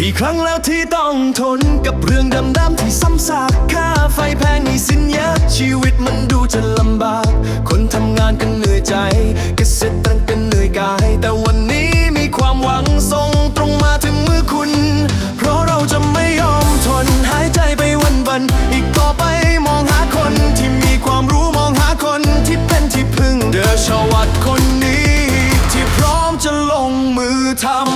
กี่ครั้งแล้วที่ต้องทนกับเรื่องดำๆที่ซ้ำซากค่าไฟแพงหนี่สินเยอะชีวิตมันดูจะลำบาก คนทำงานกันเหนื่อยใจ เกษตรกรกันเหนื่อยกาย แต่วันนี้มีความหวังส่งตรงมาถึงมือคุณ เพราะเราจะไม่ยอมทนหายใจไปวันๆอีกต่อไปมองหาคนที่มีความรู้มองหาคนที่เป็นที่พึ่งเดอชวัดคนนี้ ที่พร้อมจะลงมือทำ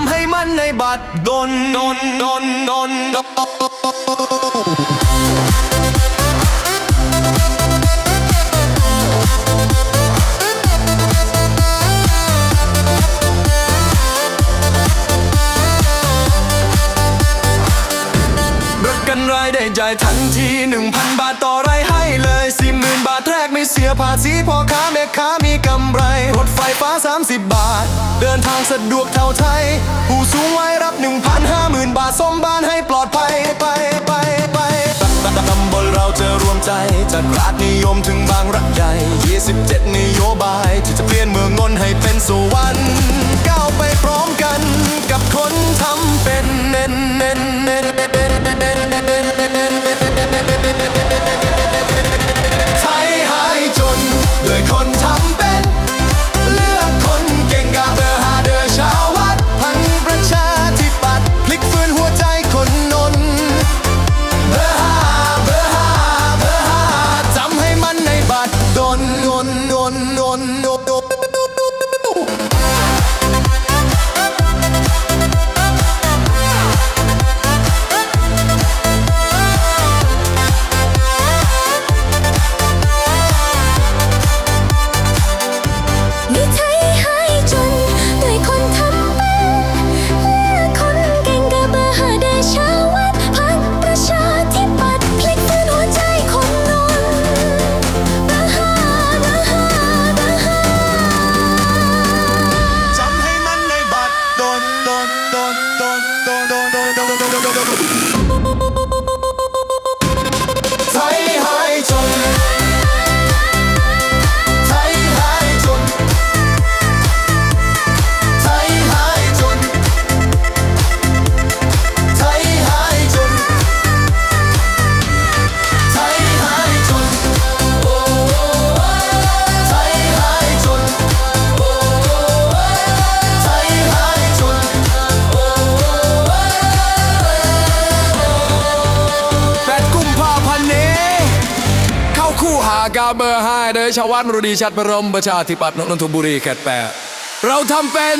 ำให้มันในบัตรดนดนดนดนดนประกันรายได้จ่ายทันทีหนึ่งพันบาทต่อไรายให้เลยสี่หมื่นบาทแรกไม่เสียภาษีพ่อค้าแม่ค้ามี รถไฟฟ้า 30 บาท เดินทางสะดวกเท่าไทย ผู้สูงวัยรับ 1,50,000 บาทซ่อมบ้านให้ปลอดภัยไปไปไปตำบลเราจะรวมใจ จากราชนิยมถึงบางรักใหญ่ 27 นโยบาย ที่จะเปลี่ยนเมืองนนท์ให้เป็นสวรรค์ก้าว หากาเบอร์ห้าเดยชาววันรุดีชัดพรหมประชาธิปัตย์นนทบุรีแคดแปดเราทำเป็น